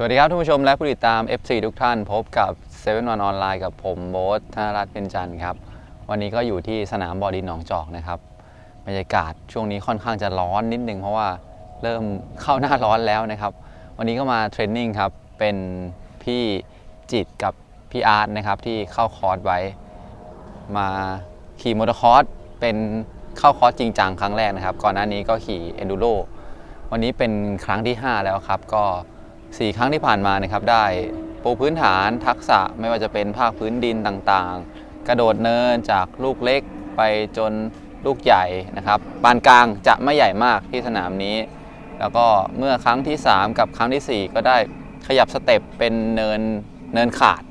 สวัสดีครับท่านผู้ชมและผู้ติดตาม FC ทุกท่านพบกับ7 1 1ออนไลน์กับผมโบ๊ทธนรัตน์เป็นจันทร์ครับ วันนี้ก็อยู่ที่สนามบอดินหนองจอกนะครับบรรยากาศช่วงนี้ค่อนข้างจะร้อนนิดนึงเพราะว่าเริ่มเข้าหน้าร้อนแล้วนะครับ วันนี้ก็มาเทรนนิ่งครับ เป็นพี่จิตกับพี่อาร์ตนะครับที่เข้าคอร์สไว้ มาขี่มอเตอร์คอร์สเป็นเข้าคอร์สจริงจังครั้งแรกนะครับ ก่อนหน้านี้ก็ขี่เอนดูโรวันนี้เป็นครั้งที่ 5 แล้วครับก็ 4 ครั้งที่ผ่านมานะครับได้ปูพื้นฐานทักษะไม่ว่าจะเป็นภาคพื้นดินต่างๆ กระโดดเนินจากลูกเล็กไปจนลูกใหญ่นะครับปานกลางจะไม่ใหญ่มากที่สนามนี้ แล้วก็เมื่อครั้งที่ 3 กับครั้งทีสี่4 ก็ได้ขยับสเต็ปเป็นเนินเนินขาด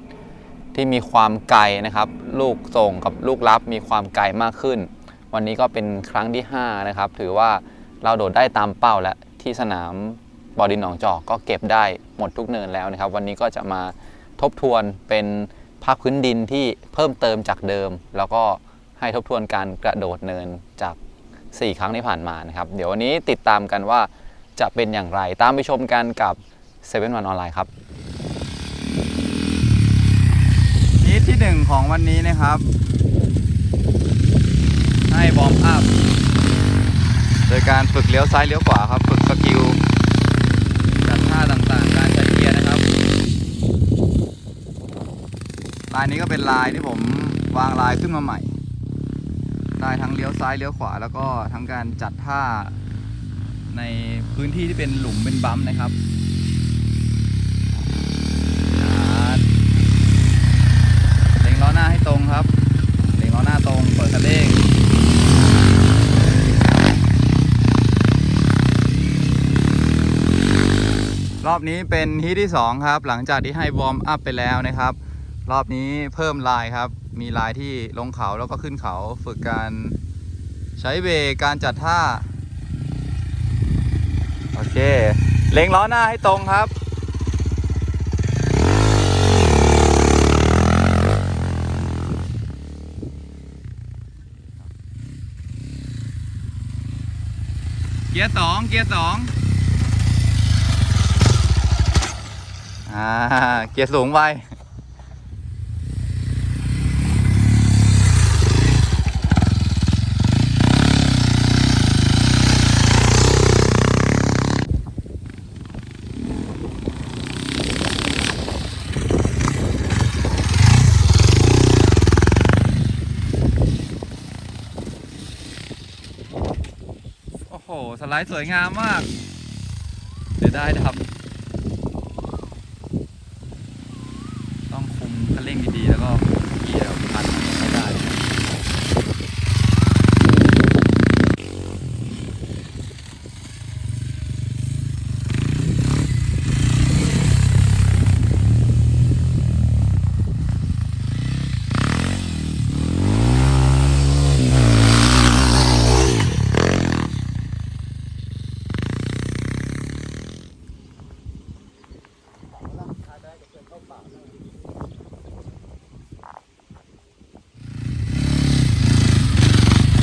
ที่มีความไกลนะครับลูกส่งกับลูกรับมีความไกลมากขึ้น วันนี้ก็เป็นครั้งที่5นะครับถือว่าเราโดดได้ตามเป้าแล้วที่สนาม บอดินหนองจอกก็เก็บได้หมดทุกเนินแล้วนะครับ วันนี้ก็จะมาทบทวนเป็นภาคพื้นดินที่เพิ่มเติมจากเดิม แล้วก็ให้ทบทวนการกระโดดเนินจาก 4 ครั้งที่ผ่านมานะครับ เดี๋ยววันนี้ติดตามกันว่าจะเป็นอย่างไรตามไปชมกันกับ7 1 1ออนไลน์ครับฮีทที่หนึ่งของวันนี้นะครับ ให้วอมอัพโดยการฝึกเลี้ยวซ้ายเลี้ยวขวาครับ ฝึกสกิลจัดท่าต่างๆ การใช้เกียร์นะครับ ลายนี้ก็เป็นลายที่ผมวางลายขึ้นมาใหม่ ได้ทั้งเลี้ยวซ้ายเลี้ยวขวา แล้วก็ทั้งการจัดท่าในพื้นที่ที่เป็นหลุมเป็นบัมนะครับจัดเล็งล้อหน้าให้ตรงครับเล็งล้อหน้าตรง เปิดคันเร่งรอบนี้เป็นฮีทที่ 2 ครับ หลังจากที่ให้วอร์มอัพไปแล้วนะครับ รอบนี้เพิ่มลายครับ มีลายที่ลงเขาแล้วก็ขึ้นเขาฝึกการใช้เบรกการจัดท่า โอเค เล็งล้อหน้าให้ตรงครับ เกียร์สองเกียร์สองอ่า เกียร์สูงไป หสไลด์สวยงามมากเดี๋ยวได้ครับ ต้องคุมคันเร่งดีๆ แล้วก็เกียร์พันไม่ได้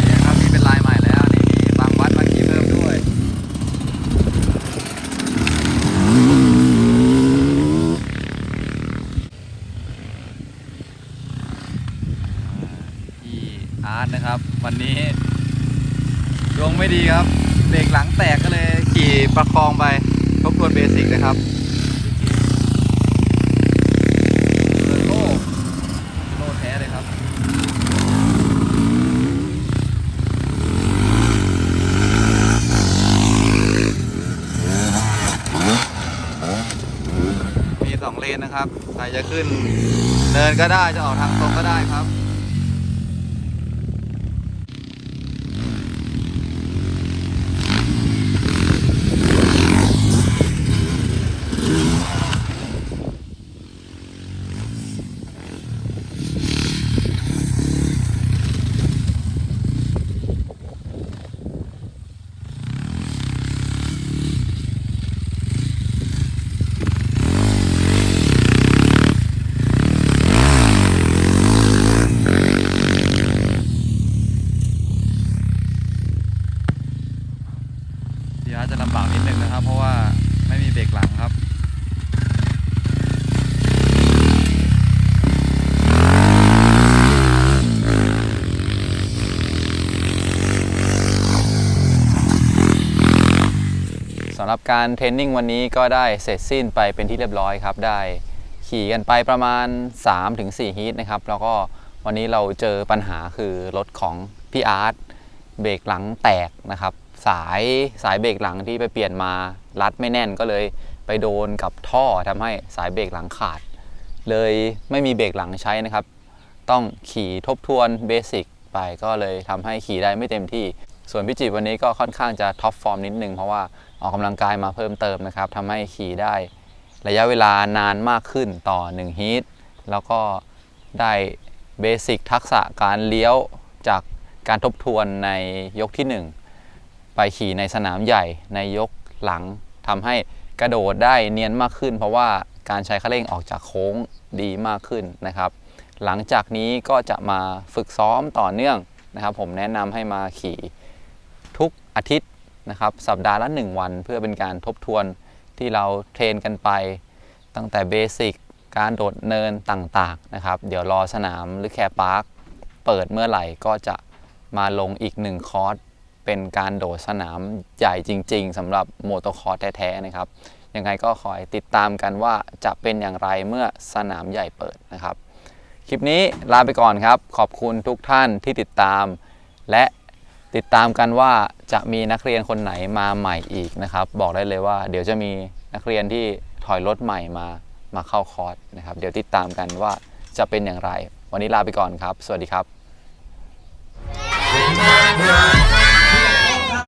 เนี่ยครับนี่เป็นลายใหม่แล้ว นี่มีบางวัดมาขี่เพิ่มด้วย พี่อาร์ตนะครับ วันนี้ดวงไม่ดีครับเบรกหลังแตกก็เลยขี่ประคองไปทบทวนเบสิกนะครับโล่โล่แท้เลยครับมีสองเลนนะครับใครจะขึ้นเนินก็ได้จะออกทางตรงก็ได้ครับ จะลำบากนิดนึงนะครับ เพราะว่าไม่มีเบรกหลังครับสำหรับการเทรนนิ่งวันนี้ก็ได้เสร็จสิ้นไปเป็นที่เรียบร้อยครับ ได้ขี่กันไปประมาณ 3-4ฮีทนะครับ แล้วก็วันนี้เราเจอปัญหาคือรถของพี่อาร์ตเบรกหลังแตกนะครับ สายสายเบรกหลังที่ไปเปลี่ยนมารัดไม่แน่นก็เลยไปโดนกับท่อทำให้สายเบรกหลังขาด เลยไม่มีเบรกหลังใช้นะครับ ต้องขี่ทบทวนเบสิกไปก็เลยทำให้ขี่ได้ไม่เต็มที่ ส่วนพี่จิวันนี้ก็ค่อนข้างจะท็อปฟอร์มนิดนึงเพราะว่าออกกำลังกายมาเพิ่มเติมนะครับทำให้ขี่ได้ระยะเวลานานมากขึ้นต่อ1ฮีทแล้วก็ได้เบสิกทักษะการเลี้ยวจากการทบทวนในยกที่ 1 ไปขี่ในสนามใหญ่ในยกหลังทำให้กระโดดได้เนียนมากขึ้น เพราะว่าการใช้คันเร่งออกจากโค้งดีมากขึ้นนะครับ หลังจากนี้ก็จะมาฝึกซ้อมต่อเนื่องนะครับ ผมแนะนำให้มาขี่ทุกอาทิตย์นะครับ สัปดาห์ละ 1 วัน เพื่อเป็นการทบทวนที่เราเทรนกันไป ตั้งแต่เบสิกการโดดเนินต่างๆนะครับ เดี๋ยวรอสนามหรือแคร์พาร์คเปิดเมื่อไหร่ก็จะมาลงอีกหนึ่งคอร์ส เป็นการโดดสนามใหญ่จริง ๆสำหรับโมโตคอร์แท้ๆนะครับ ยังไงก็คอยติดตามกันว่าจะเป็นอย่างไรเมื่อสนามใหญ่เปิดนะครับ คลิปนี้ลาไปก่อนครับ ขอบคุณทุกท่านที่ติดตาม และติดตามกันว่าจะมีนักเรียนคนไหนมาใหม่อีกนะครับ บอกได้เลยว่า เดี๋ยวจะมีนักเรียนที่ถอยรถใหม่มามาเข้าคอร์สนะครับ เดี๋ยวติดตามกันว่าจะเป็นอย่างไร วันนี้ลาไปก่อนครับ สวัสดีครับ Bye.